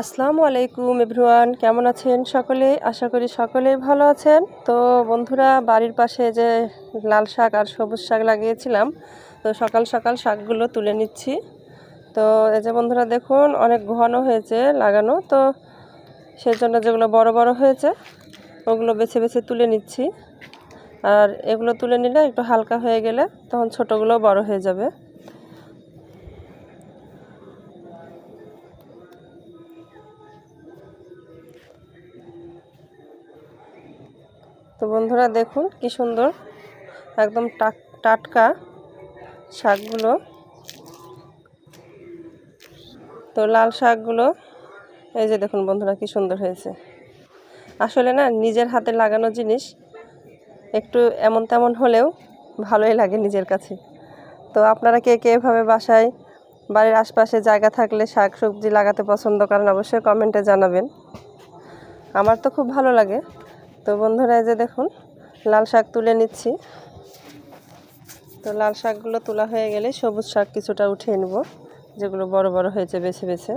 আসসালামু আলাইকুম এভরিওয়ান, কেমন আছেন সকলে? আশা করি সকলেই ভালো আছেন। তো বন্ধুরা, বাড়ির পাশে যে লাল শাক আর সবুজ শাক লাগিয়েছিলাম, তো সকাল সকাল শাকগুলো তুলে নিচ্ছি। তো এই যে বন্ধুরা, দেখুন, অনেক ঘন হয়েছে লাগানো। তো সেজন্য যেগুলো বড় বড় হয়েছে, ওগুলো বেছে বেছে তুলে নিচ্ছি। আর এগুলো তুলে নিলে একটু হালকা হয়ে গেলে তখন ছোটোগুলো বড় হয়ে যাবে। তো বন্ধুরা দেখুন কি সুন্দর, একদম টাটকা শাকগুলো। তো লাল শাকগুলো, এই যে দেখুন বন্ধুরা কি সুন্দর হয়েছে। আসলে না, নিজের হাতে লাগানো জিনিস একটু এমন তেমন হলেও ভালোই লাগে নিজের কাছে। তো আপনারা কে কে এভাবে বাসায়, বাড়ির আশপাশে জায়গা থাকলে শাক সবজি লাগাতে পছন্দ করেন অবশ্যই কমেন্টে জানাবেন। আমার তো খুব ভালো লাগে। তো বন্ধুরা এই যে দেখুন, লাল শাক তুলে নিচ্ছি। তো লাল শাকগুলো তোলা হয়ে গেলে সবুজ শাক কিছুটা উঠিয়ে নেব, যেগুলো বড় বড় হয়েছে, বেছে বেছে।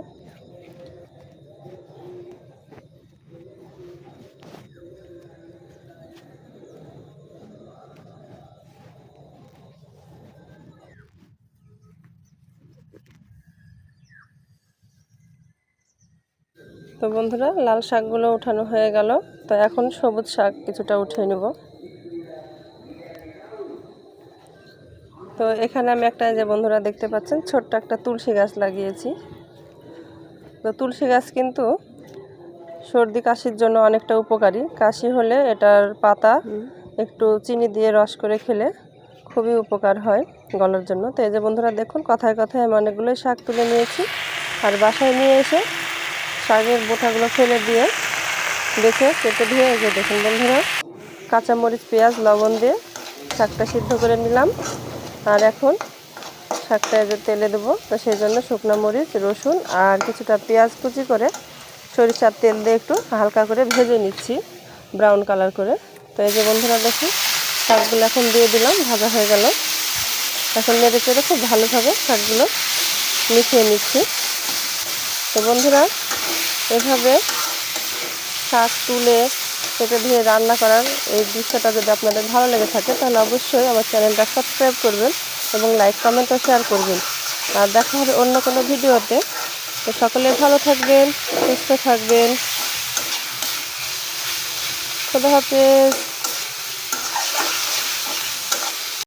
তো বন্ধুরা, লাল শাকগুলো উঠানো হয়ে গেল। তো এখন সবুজ শাক কিছুটা উঠিয়ে নেব। তো এখানে আমি একটা যে বন্ধুরা দেখতে পাচ্ছেন, ছোট্ট একটা তুলসী গাছ লাগিয়েছি। তো তুলসী গাছ কিন্তু সর্দি কাশির জন্য অনেকটা উপকারী। কাশি হলে এটার পাতা একটু চিনি দিয়ে রস করে খেলে খুবই উপকার হয় গলার জন্য। তো এই যে বন্ধুরা দেখুন, কথায় কথায় আমি অনেকগুলোই শাক তুলে নিয়েছি। আর বাসায় নিয়ে এসে শাকের বোটাগুলো ফেলে দিয়ে দেখে কেটে ধুয়ে এগিয়ে দেখুন বন্ধুরা, কাঁচামরিচ, পেঁয়াজ, লবণ দিয়ে শাকটা সিদ্ধ করে নিলাম। আর এখন শাকটা যে তেলে দেবো, তো সেই জন্য শুকনো মরিচ, রসুন আর কিছুটা পেঁয়াজ কুচি করে সরিষার তেল দিয়ে একটু হালকা করে ভেজে নিচ্ছি, ব্রাউন কালার করে। তো এই যে বন্ধুরা দেখুন, শাকগুলো এখন দিয়ে দিলাম, ভাজা হয়ে গেল। এখন নেড়ে চেড়ে খুব ভালোভাবে শাকগুলো মিশিয়ে নিচ্ছি। তো বন্ধুরা এভাবে শাক তুলে কেটে ধুয়ে রান্না করার এই দৃশ্যটা যদি আপনাদের ভালো লেগে থাকে, তাহলে অবশ্যই আমার চ্যানেলটা সাবস্ক্রাইব করবেন এবং লাইক, কমেন্ট ও শেয়ার করবেন। আর দেখা হবে অন্য কোনো ভিডিওতে। তো সকলে ভালো থাকবেন, সুস্থ থাকবেন। খুদা হাফেজ।